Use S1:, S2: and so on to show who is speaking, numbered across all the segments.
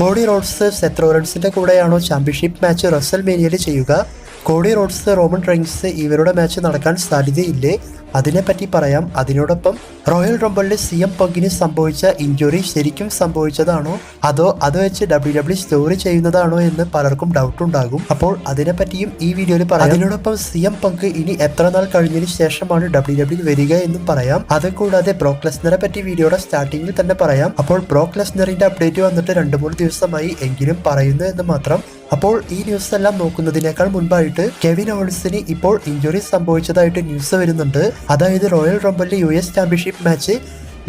S1: Cody Rhodes സെത്രോറൻസിന്റെ കൂടെയാണോ championship match റസൽ മേനിയയിൽ ചെയ്യുക? കോഡി റോഡ്സ് റോമൻ റെയിൻസ് ഇവരുടെ മാച്ച് നടക്കാൻ സാധ്യതയില്ലേ? അതിനെപ്പറ്റി പറയാം. അതിനോടൊപ്പം റോയൽ റംബിളിൽ സി എം പങ്കിന് സംഭവിച്ച ഇഞ്ചുറി ശരിക്കും സംഭവിച്ചതാണോ? അതോ അത് വെച്ച് ഡബ്ല്യു ഡബ്ല്യു സ്റ്റോറി ചെയ്യുന്നതാണോ എന്ന് പലർക്കും ഡൗട്ട് ഉണ്ടാകും. അപ്പോൾ അതിനെപ്പറ്റിയും ഈ വീഡിയോയിൽ പറയാം. അതിനോടൊപ്പം സി എം പങ്ക് ഇനി എത്ര നാൾ കഴിഞ്ഞതിന് ശേഷമാണ് ഡബ്ല്യു ഡബ്ല്യു വരിക എന്നും പറയാം. അത് കൂടാതെ ബ്രോക്ക് ലെസ്നറെ പറ്റി വീഡിയോയുടെ സ്റ്റാർട്ടിങ്ങിൽ തന്നെ പറയാം. അപ്പോൾ ബ്രോക്ക് ലെസ്നറിന്റെ അപ്ഡേറ്റ് വന്നിട്ട് രണ്ടു മൂന്ന് ദിവസമായി എങ്കിലും പറയുന്നു എന്ന് മാത്രം അപ്പോൾ ഈ ന്യൂസ് എല്ലാം നോക്കുന്നതിനേക്കാൾ മുൻപായിട്ട് കെവിൻ ഓൾസിന് ഇപ്പോൾ ഇഞ്ചുറി സംഭവിച്ചതായിട്ട് ന്യൂസ് വരുന്നുണ്ട്. അതായത് royal റംബലിലെ U S championship match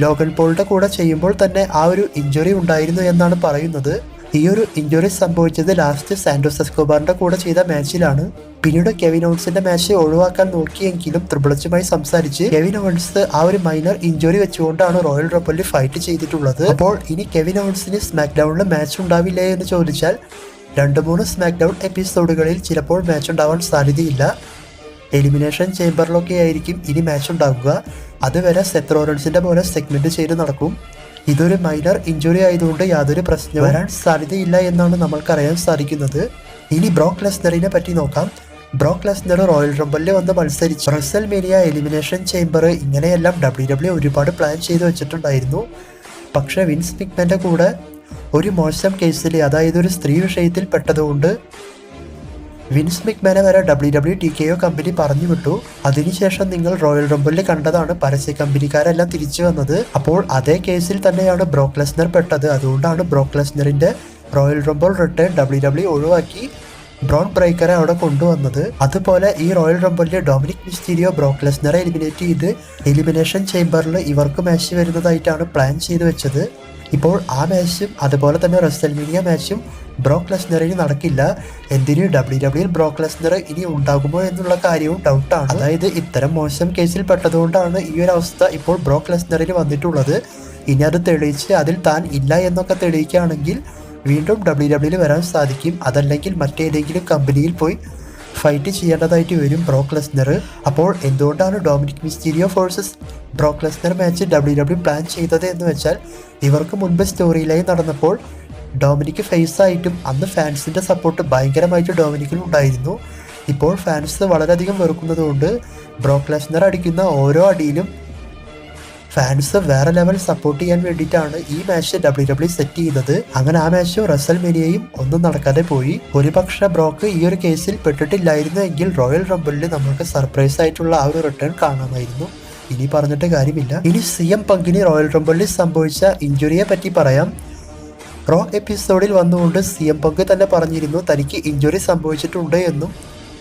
S1: Logan പോളിന്റെ കൂടെ ചെയ്യുമ്പോൾ തന്നെ ആ ഒരു ഇഞ്ചുറി ഉണ്ടായിരുന്നു എന്നാണ് പറയുന്നത്. ഈ ഒരു ഇഞ്ചുറി സംഭവിച്ചത് ലാസ്റ്റ് സാൻഡോസ് എസ്കോബാറിന്റെ കൂടെ ചെയ്ത മാച്ചിലാണ്. പിന്നീട് കെവിൻ ഓൺസിന്റെ മാച്ച് ഒഴിവാക്കാൻ നോക്കിയെങ്കിലും ത്രിപിളച്ചുമായി സംസാരിച്ച് കെവിൻ ഓൺസ് ആ ഒരു മൈനർ ഇഞ്ചുറി വെച്ചുകൊണ്ടാണ് റോയൽ റംബലിൽ ഫൈറ്റ് ചെയ്തിട്ടുള്ളത്. അപ്പോൾ ഇനി കെവിൻ ഓൺസിന് സ്മാക്ക് ഡൗണിൽ മാച്ച് ഉണ്ടാവില്ലേ എന്ന് ചോദിച്ചാൽ രണ്ട് മൂന്ന് സ്മാക്ക് ഡൗൺ എപ്പിസോഡുകളിൽ ചിലപ്പോൾ മാച്ച് ഉണ്ടാവാൻ സാധ്യതയില്ല. എലിമിനേഷൻ ചേംബറിലൊക്കെ ആയിരിക്കും ഇനി മാച്ച് ഉണ്ടാകുക അതുവരെ സെത്രോറൻസിന്റെ പോലെ സെഗ്മെന്റ് ചെയ്ത് നടക്കും. ഇതൊരു മൈനർ ഇഞ്ചുറി ആയതുകൊണ്ട് യാതൊരു പ്രശ്നം വരാൻ സാധ്യതയില്ല എന്നാണ് നമ്മൾക്കറിയാൻ സാധിക്കുന്നത്. ഇനി ബ്രോക്ക് ലെസ്നറിനെ പറ്റി നോക്കാം. ബ്രോക്ക് ലെസ്നർ റോയൽ റംബലിൽ വന്ന് മത്സരിച്ച്. റസൽ മീഡിയ എലിമിനേഷൻ ചേംബർ ഇങ്ങനെയെല്ലാം ഡബ്ല്യു ഡബ്ല്യു ഒരുപാട് പ്ലാൻ ചെയ്ത് വെച്ചിട്ടുണ്ടായിരുന്നു. പക്ഷേ വിൻസ് പിക്മെന്റെ കൂടെ ഒരു മോശം കേസിൽ അതായത് ഒരു സ്ത്രീ വിഷയത്തിൽ പെട്ടതുകൊണ്ട് വിൻസ് മിക്മാനെ വരെ W W T K O company പറഞ്ഞു വിട്ടു. അതിനുശേഷം നിങ്ങൾ റോയൽ റംബിളിൽ കണ്ടതാണ് പരസ്യ കമ്പനിക്കാരെല്ലാം തിരിച്ചു വന്നത്. അപ്പോൾ അതേ കേസിൽ തന്നെയാണ് ബ്രോക്ലെസ്നർ പെട്ടത്. അതുകൊണ്ടാണ് ബ്രോക്ലെസ്നറിന്റെ royal rumble return W W ഒഴിവാക്കി. ബ്രോൺ ബ്രേക്കറെ അവിടെ കൊണ്ടുവന്നത്. അതുപോലെ ഈ റോയൽ റംബിളിൽ ഡൊമിനിക് മിസ്റ്റീരിയോ ബ്രോക്ക് ലെസ്നറെ എലിമിനേറ്റ് ചെയ്ത് എലിമിനേഷൻ ചേംബറിൽ ഇവർക്ക് മാച്ച് വരുന്നതായിട്ടാണ് പ്ലാൻ ചെയ്തു വെച്ചത്. ഇപ്പോൾ ആ മാച്ചും അതുപോലെ തന്നെ റെസ്റ്റൽമീനിയ മാച്ചും ബ്രോക്ക് ലെസ്നറിന് നടക്കില്ല. എന്തിന് ഡബ്ല്യു ഡബ്ല്യു ബ്രോക്ക് ലെസ്നർ ഇനി ഉണ്ടാകുമോ എന്നുള്ള കാര്യവും ഡൗട്ടാണ് അതായത് ഇത്തരം മോശം കേസിൽ പെട്ടതുകൊണ്ടാണ് ഈ ഒരു അവസ്ഥ ഇപ്പോൾ ബ്രോക്ക് ലെസ്നറിന് വന്നിട്ടുള്ളത്. ഇനി അത് തെളിയിച്ച് അതിൽ താൻ ഇല്ല എന്നൊക്കെ തെളിയിക്കുകയാണെങ്കിൽ വീണ്ടും ഡബ്ല്യു ഡബ്ല്യുയിൽ വരാൻ സാധിക്കും. അതല്ലെങ്കിൽ മറ്റേതെങ്കിലും കമ്പനിയിൽ പോയി ഫൈറ്റ് ചെയ്യേണ്ടതായിട്ട് വരും ബ്രോക്ക് ലെസ്നർ അപ്പോൾ എന്തുകൊണ്ടാണ് Dominik Mysterio forces Brock Lesnar match W W plan ചെയ്തത് എന്ന് വെച്ചാൽ ഇവർക്ക് മുൻപ് സ്റ്റോറി ലൈൻ നടന്നപ്പോൾ ഡൊമിനിക്ക് ഫേസ് ആയിട്ടും അന്ന് ഫാൻസിന്റെ സപ്പോർട്ട് ഭയങ്കരമായിട്ട് ഡൊമിനിക്കിൽ ഉണ്ടായിരുന്നു. ഇപ്പോൾ ഫാൻസ് വളരെയധികം വെറുക്കുന്നതുകൊണ്ട് ബ്രോക്ക് ലെസ്നർ അടിക്കുന്ന ഓരോ അടിയിലും ഫാൻസ് വേറെ ലെവൽ സപ്പോർട്ട് ചെയ്യാൻ വേണ്ടിയിട്ടാണ് ഈ മാച്ച് ഡബ്ല്യു ഡബ്ല്യു സെറ്റ് ചെയ്തത്. അങ്ങനെ ആ മാച്ച് റസൽ മെനിയയും ഒന്നും നടക്കാതെ പോയി. ഒരുപക്ഷെ ബ്രോക്ക് ഈ ഒരു കേസിൽ പെട്ടിട്ടില്ലായിരുന്നു എങ്കിൽ റോയൽ റംബിളിൽ നമുക്ക് സർപ്രൈസ് ആയിട്ടുള്ള ആ ഒരു റിട്ടേൺ കാണാമായിരുന്നു. ഇനി പറഞ്ഞിട്ട് കാര്യമില്ല. ഇനി സി എം പങ്കിന് റോയൽ റംബിളിൽ സംഭവിച്ച ഇഞ്ചുറിയെ പറ്റി പറയാം. റോ എപ്പിസോഡിൽ വന്നുകൊണ്ട് സി എം പങ്ക് തന്നെ പറഞ്ഞിരുന്നു തനിക്ക് ഇഞ്ചുറി സംഭവിച്ചിട്ടുണ്ട് എന്നും.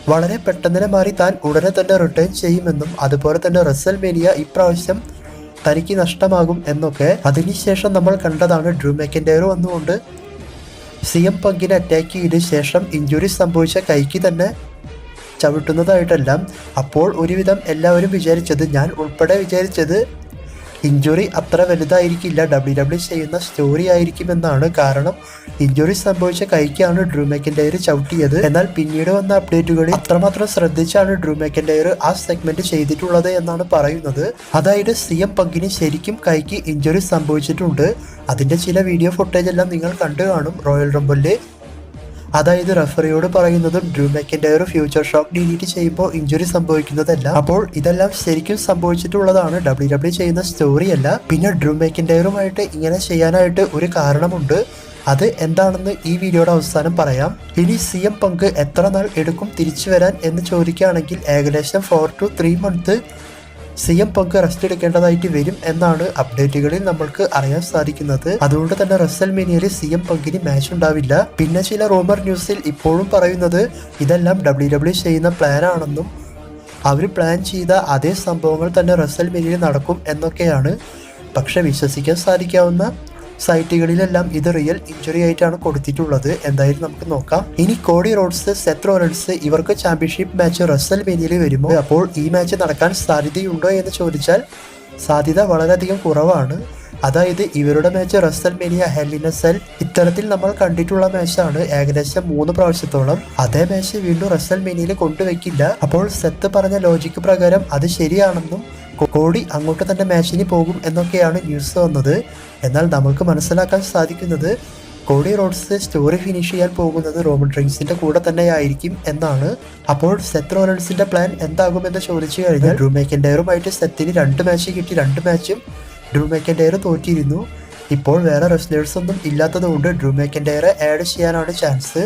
S1: വളരെ പെട്ടെന്ന് മാറി താൻ ഉടനെ തന്നെ റിട്ടേൺ ചെയ്യുമെന്നും. അതുപോലെ തന്നെ റസൽ മേനിയ ഇപ്രാവശ്യം തനിക്ക് നഷ്ടമാകും എന്നൊക്കെ അതിനുശേഷം നമ്മൾ കണ്ടതാണ് ഡ്രൂ മെക്കൻഡയർ വന്നുകൊണ്ട്. സി എം പങ്കിനെ അറ്റാക്ക് ചെയ്ത ശേഷം ഇഞ്ചുറി സംഭവിച്ച കൈക്ക് തന്നെ ചവിട്ടുന്നതായിട്ടെല്ലാം. അപ്പോൾ ഒരുവിധം എല്ലാവരും വിചാരിച്ചത് ഞാൻ ഉൾപ്പെടെ വിചാരിച്ചത് ഇഞ്ചുറി അത്ര വലുതായിരിക്കില്ല. ഡബ്ല്യു ഡബ്ല്യു ചെയ്യുന്ന സ്റ്റോറി ആയിരിക്കുമെന്നാണ് കാരണം ഇഞ്ചുറി സംഭവിച്ച കൈക്കാണ് ഡ്രൂ മെക്കൻഡയർ ചവിട്ടിയത്. എന്നാൽ പിന്നീട് വന്ന അപ്ഡേറ്റുകളിൽ അത്രമാത്രം ശ്രദ്ധിച്ചാണ് ഡ്രൂ മെക്കൻഡയർ ആ സെഗ്മെന്റ് ചെയ്തിട്ടുള്ളത് എന്നാണ് പറയുന്നത്. അതായത് സി എം പങ്കിന് ശരിക്കും കൈക്ക് ഇഞ്ചുറി സംഭവിച്ചിട്ടുണ്ട്. അതിന്റെ ചില വീഡിയോ ഫുട്ടേജ് എല്ലാം നിങ്ങൾ കണ്ടു കാണും. റോയൽ റംബലിൽ അതായത് റഫറിയോട് പറയുന്നതും Drew McIntyre future shock delete ചെയ്യുമ്പോൾ ഇഞ്ചുറി സംഭവിക്കുന്നതല്ല. അപ്പോൾ ഇതെല്ലാം ശരിക്കും സംഭവിച്ചിട്ടുള്ളതാണ്. ഡബ്ല്യു ഡബ്ല്യു ചെയ്യുന്ന സ്റ്റോറിയല്ല പിന്നെ ഡ്രൂ മെക്കൻഡയറുമായിട്ട് ഇങ്ങനെ ചെയ്യാനായിട്ട് ഒരു കാരണമുണ്ട്. അത് എന്താണെന്ന് ഈ വീഡിയോയുടെ അവസാനം പറയാം. ഇനി സി എം പങ്ക് എത്ര നാൾ എടുക്കും തിരിച്ചു വരാൻ എന്ന് ചോദിക്കുകയാണെങ്കിൽ ഏകദേശം four to three month C M Punk rest എടുക്കേണ്ടതായിട്ട് വരും എന്നാണ് അപ്ഡേറ്റുകളിൽ നമ്മൾക്ക് അറിയാൻ സാധിക്കുന്നത്. അതുകൊണ്ട് തന്നെ റസൽ മീനിയയിൽ സി എം പങ്കിന് മാച്ച് ഉണ്ടാവില്ല. പിന്നെ ചില റൂമർ ന്യൂസിൽ ഇപ്പോഴും പറയുന്നത് ഇതെല്ലാം ഡബ്ല്യു ഡബ്ല്യു ചെയ്യുന്ന പ്ലാനാണെന്നും അവർ പ്ലാൻ ചെയ്ത അതേ സംഭവങ്ങൾ തന്നെ റസൽ മീനിയയിൽ നടക്കും എന്നൊക്കെയാണ്. പക്ഷെ വിശ്വസിക്കാൻ സാധിക്കാവുന്ന സൈറ്റുകളിലെല്ലാം ഇത് റിയൽ ഇഞ്ചുറി ആയിട്ടാണ് കൊടുത്തിട്ടുള്ളത്. എന്തായാലും നമുക്ക് നോക്കാം. ഇനി കോഡി റോഡ്സ് സെത്ത് റോളൻസ് ഇവർക്ക് ചാമ്പ്യൻഷിപ്പ് മാച്ച് റസൽ മേനിയിൽ വരുമ്പോൾ അപ്പോൾ ഈ മാച്ച് നടക്കാൻ സാധ്യതയുണ്ടോ എന്ന് ചോദിച്ചാൽ സാധ്യത വളരെയധികം കുറവാണ്. അതായത് ഇവരുടെ match WrestleMania hell in a cell ഇത്തരത്തിൽ നമ്മൾ കണ്ടിട്ടുള്ള മാച്ചാണ് ഏകദേശം മൂന്ന് പ്രാവശ്യത്തോളം. അതേ മാച്ച് വീണ്ടും റസൽ മേനിയിൽ കൊണ്ടുവയ്ക്കില്ല. അപ്പോൾ സെത്ത് പറഞ്ഞ ലോജിക്ക് പ്രകാരം അത് ശരിയാണെന്നും കോടി അങ്ങോട്ട് തന്നെ മാച്ചിന് പോകും എന്നൊക്കെയാണ് ന്യൂസ് വന്നത്. എന്നാൽ നമുക്ക് മനസ്സിലാക്കാൻ സാധിക്കുന്നത് കോടി റോഡ്സ് സ്റ്റോറി ഫിനിഷ് ചെയ്യാൻ പോകുന്നത് റോമൻ ഡ്രിങ്സിന്റെ കൂടെ തന്നെയായിരിക്കും എന്നാണ്. അപ്പോൾ സെത്ത് റോണൽസിന്റെ പ്ലാൻ എന്താകുമെന്ന് ചോദിച്ചു കഴിഞ്ഞാൽ ഡ്രൂ മെക്കൻഡയറുമായിട്ട് സെത്തിന് രണ്ട് മാച്ച് കിട്ടി രണ്ട് മാച്ചും ഡ്രൂ മെക്കൻഡയർ തോറ്റിരുന്നു. ഇപ്പോൾ വേറെ റെസ്ലേഴ്സ് ഒന്നും ഇല്ലാത്തതുകൊണ്ട് ഡ്രൂ മെക്കൻഡയറെ ആഡ് ചെയ്യാനാണ് ചാൻസ്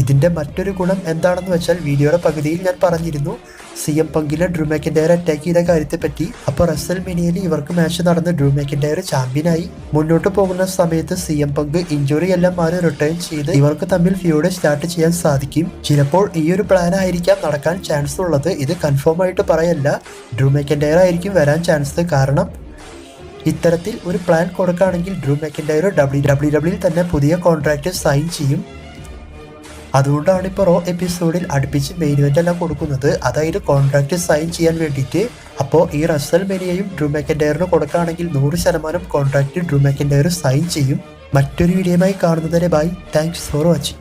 S1: ഇതിന്റെ മറ്റൊരു ഗുണം എന്താണെന്ന് വെച്ചാൽ വീഡിയോയുടെ പകുതിയിൽ ഞാൻ പറഞ്ഞിരുന്നു. സി എം പങ്കിലെ ഡ്രൂ മെക്കൻഡയർ അറ്റാക്ക് ചെയ്ത കാര്യത്തെപ്പറ്റി അപ്പോൾ റസൽ മിനിയിൽ ഇവർക്ക് മാച്ച് നടന്ന് ഡ്രൂ മെക്കൻഡയർ ചാമ്പ്യനായി മുന്നോട്ട് പോകുന്ന സമയത്ത് സി എം പങ്ക് ഇഞ്ചുറി എല്ലാം മാറി റിട്ടേൺ ചെയ്ത് ഇവർക്ക് തമ്മിൽ ഫ്യൂഡ് സ്റ്റാർട്ട് ചെയ്യാൻ സാധിക്കും. ചിലപ്പോൾ ഈ ഒരു പ്ലാൻ ആയിരിക്കാം നടക്കാൻ ചാൻസ് ഉള്ളത്. ഇത് കൺഫേം ആയിട്ട് പറയല്ല. ഡ്രൂ മെക്കൻഡയർ ആയിരിക്കും വരാൻ ചാൻസ് കാരണം ഇത്തരത്തിൽ ഒരു പ്ലാൻ കൊടുക്കുകയാണെങ്കിൽ ഡ്രൂ മെക്കൻഡയർ ഡബ്ല്യു ഡബ്ല്യു തന്നെ പുതിയ കോൺട്രാക്റ്റ് സൈൻ ചെയ്യും. അതുകൊണ്ടാണ് ഇപ്പോൾ റോ എപ്പിസോഡിൽ അടുപ്പിച്ച് മെയിൻ ഇവന്റ് എല്ലാം കൊടുക്കുന്നത്. അതായത് കോൺട്രാക്ട് സൈൻ ചെയ്യാൻ വേണ്ടിയിട്ട്. അപ്പോൾ ഈ റസൽ മെനിയയും ഡ്രൂ മെക്കൻഡയറിന് കൊടുക്കുകയാണെങ്കിൽ നൂറ് ശതമാനം കോൺട്രാക്ട് ഡ്രൂ സൈൻ ചെയ്യും. മറ്റൊരു വീഡിയോയുമായി കാണുന്നതിനെ ബൈ താങ്ക്സ് ഫോർ വാച്ചിങ്